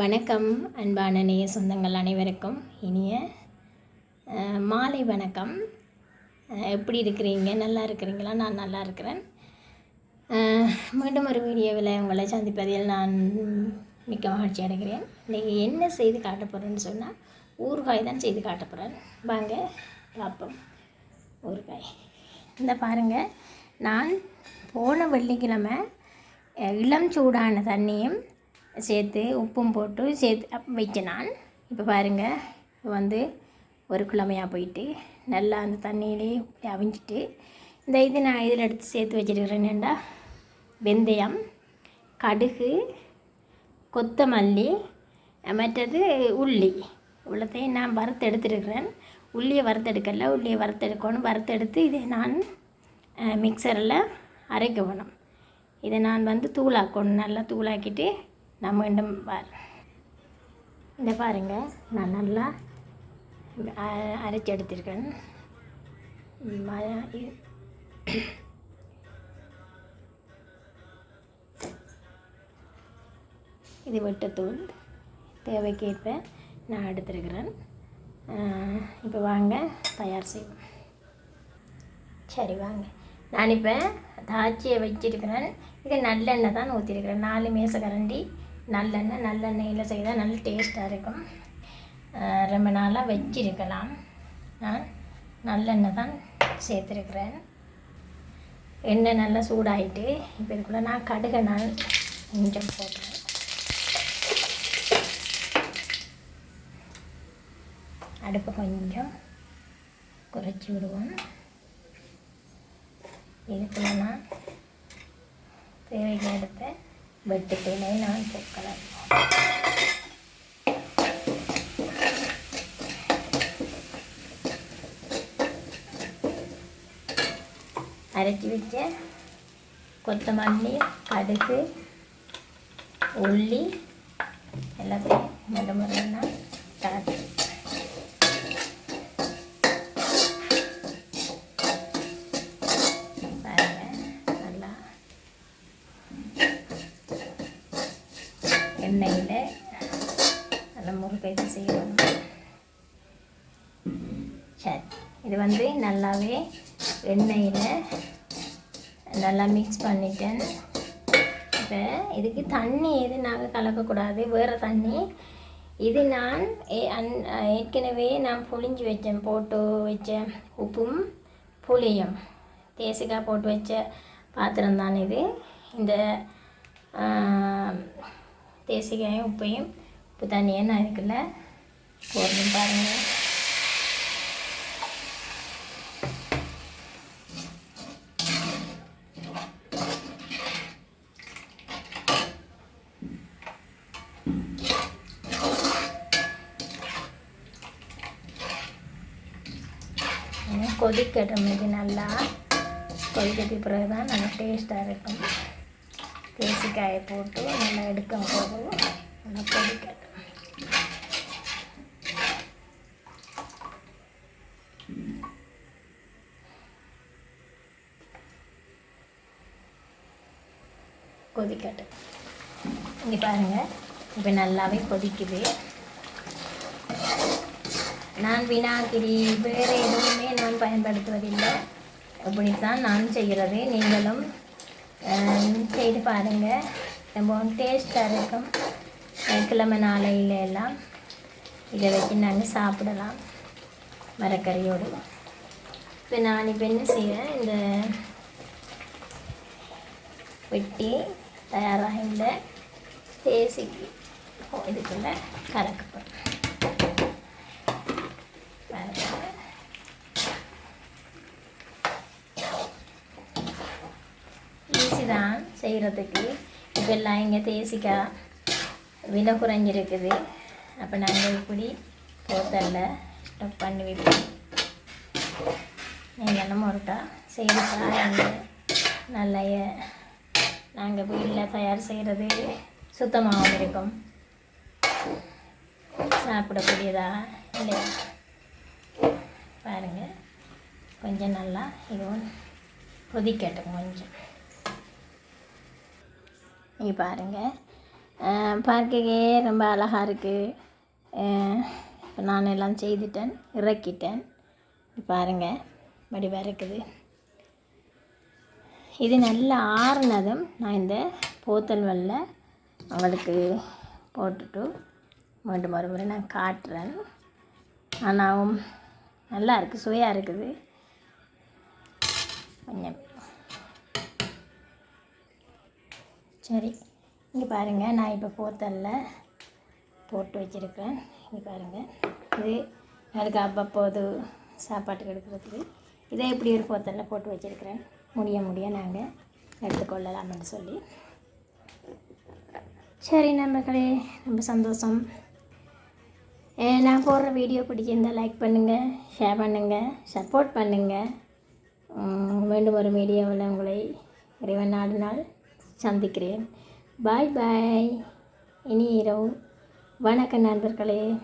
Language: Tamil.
வணக்கம் அன்பான நேய சொந்தங்கள் அனைவருக்கும் இனிய மாலை வணக்கம். எப்படி இருக்கிறீங்க? நல்லா இருக்கிறீங்களா? நான் நல்லா இருக்கிறேன். மீண்டும் ஒரு வீடியோவில் உங்களை சந்திப்பதில் நான் மிக்க மகிழ்ச்சி அடைகிறேன். இன்றைக்கி என்ன செய்து காட்ட போகிறேன்னு சொன்னால் ஊறுகாய் தான் செய்து காட்ட போகிறேன் வாங்க பார்ப்போம். ஊறுகாய். இந்த பாருங்கள் நான் போன வெள்ளிக்கிழமை இளம் சூடான தண்ணியும் சேர்த்து உப்பும் போட்டு சேர்த்து அப் நான். இப்போ பாருங்கள் வந்து ஒரு குழமையாக போயிட்டு நல்லா அந்த தண்ணியிலே அவிஞ்சிட்டு இந்த இது நான் இதில் எடுத்து சேர்த்து வச்சிருக்கிறேன்டா வெந்தயம் கடுகு கொத்தமல்லி மற்றது உள்ளி. இவ்வளோத்தையும் நான் வறுத்து எடுத்துருக்கிறேன். உள்ளியை வறுத்தெடுக்கல உள்ளியை வறுத்தெடுக்கணும் வறுத்தெடுத்து இதை நான் மிக்சரில் அரைக்க வேணும். இதை நான் வந்து தூளாக்கணும். நல்லா தூளாக்கிட்டு நான் மீண்டும் பார் இந்த பாருங்கள் நான் நல்லா அ- அரைச்சி எடுத்திருக்கேன். இது- வெட்டத்தூள் தேவைக்கேற்ப நான் எடுத்திருக்கிறேன். இப்போ வாங்க தயார் செய்வோம். சரி வாங்க. நான் இப்போ தாச்சியை வச்சிருக்கிறேன். இது நல்லெண்ணெய் தான் ஊற்றிருக்கிறேன் நாலு மேச கரண்டி நல்லெண்ணெய் நல்லெண்ணெயில் செய்தால் நல்ல டேஸ்ட்டாக இருக்கும். ரொம்ப நாளாக வச்சிருக்கலாம். நான் நல்லெண்ணெய் தான் சேர்த்துருக்குறேன். எண்ணெய் நல்லா சூடாயிட்டு இப்போ இதுக்குள்ளே நான் கடுகை நான் கொஞ்சம் போடுறேன் அடுப்பை கொஞ்சம் குறைச்சி விடுவோம். இதுக்குள்ள நான் தேவைக்கு எடுத்த வெட்டுக்கிளை நான் போக்கலாம். அரைச்சி வச்ச கொத்தமல்லி கடுகு உள்ளி எல்லாத்தையும் முறை முறைன்னா கலந்து பாருங்க நல்லா எண்ணெயில் நல்லா முறுக்கை செய்யணும். சரி இது வந்து நல்லாவே எண்ணெயில் நல்லா மிக்ஸ் பண்ணிட்டேன். இப்போ இதுக்கு தண்ணி எது நாங்கள் கலக்கக்கூடாது வேறு தண்ணி. இது நான் ஏ- ஏற்கனவே நான் புளிஞ்சு வச்சேன் போட்டு வச்ச உப்பும் புளியும் தேசிக்காய் போட்டு வச்ச பாத்திரம் தான் இது. இந்த தேசிக்காயும் உப்பையும் உப்பு தண்ணியும் நான் இதுக்குள்ள போடணும் பாருங்கள் கொதிக்கட்டும் இது நல்லா கொதிக்கட்டி பிறகு தான் நல்லா டேஸ்ட்டாக இருக்கும். தேசிக்காயை போட்டு நல்லா எடுக்க போகணும் நல்லா கொதிக்கட்டும் கொதிக்கட்டும். இங்கே பாருங்கள் இப்போ நல்லாவே கொதிக்குது. நான் வினாகிரி வேறு எதுவுமே நான் பயன்படுத்துவதில்லை. இப்படித்தான் நான் செய்கிறது. நீங்களும் செய்து பாருங்கள் ரொம்ப டேஸ்ட்டாக இருக்கும். கிழமை நாளையில எல்லாம் இதை வச்சு நாங்கள் சாப்பிடலாம். மரக்கறியோடு. இப்போ நான் இப்போ என்ன செய்வேன்? இந்த வெட்டி தயாராக இந்த தேசிக்கு இதுக்குள்ளே கலக்கப்படும் பாருங்க. ஈஸி தான் செய்கிறதுக்கு இப்போ எல்லாம் இங்கே தேசிக்காய் விலை குறைஞ்சிருக்குது. அப்போ நாங்கள் இப்படி போத்தல்ல டப் பண்ணி வைப்போம். நீங்களும் ஒருக்கா செய்து பாருங்க நல்ல நாங்கள் வீட்டில் தயார் செய்கிறது சுத்தமாகவும் இருக்கும். சாப்பிடக்கூடியதா இல்லையா? பாருங்கள் கொஞ்சம் நல்லா இதுவும் கொதிக்கட்டும் கொஞ்சம். நீ பாருங்கள் பார்க்கவே ரொம்ப அழகாக இருக்குது இப்போ நான் எல்லாம் செய்துட்டேன் இறக்கிட்டேன். பாருங்கள் வடிவாக இருக்குது இது நல்லா ஆறுனதும் நான் இந்த போத்தல் வல்ல உங்களுக்கு போட்டுட்டு மீண்டும் மறுபடியும் நான் காட்டுறேன். ஆனாவும் நல்லா இருக்குது சுவையாக இருக்குது. கொஞ்சம் சரி இங்கே பாருங்கள் நான் இப்போ போத்தல்ல போட்டு வச்சுருக்கிறேன் இங்கே பாருங்கள் இது எனக்கு அப்பப்போது சாப்பாட்டுக்கு எடுக்கிறதுக்கு. இதை இப்படி ஒரு போத்தல்ல போட்டு வச்சுருக்கிறேன். முடிய முடிய நாங்கள் எடுத்துக்கொள்ளலாம்னு சொல்லி. சரி நண்பர்களே. ரொம்ப சந்தோஷம். நான் போடுற வீடியோ பிடிச்சிருந்தால் லைக் பண்ணுங்கள் ஷேர் பண்ணுங்கள் சப்போர்ட் பண்ணுங்கள் உம், மீண்டும் ஒரு வீடியோவில் உங்களை இறைவன் நாடினால் சந்திக்கிறேன். பாய் பாய். இனி இரவு. வணக்கம் நண்பர்களே.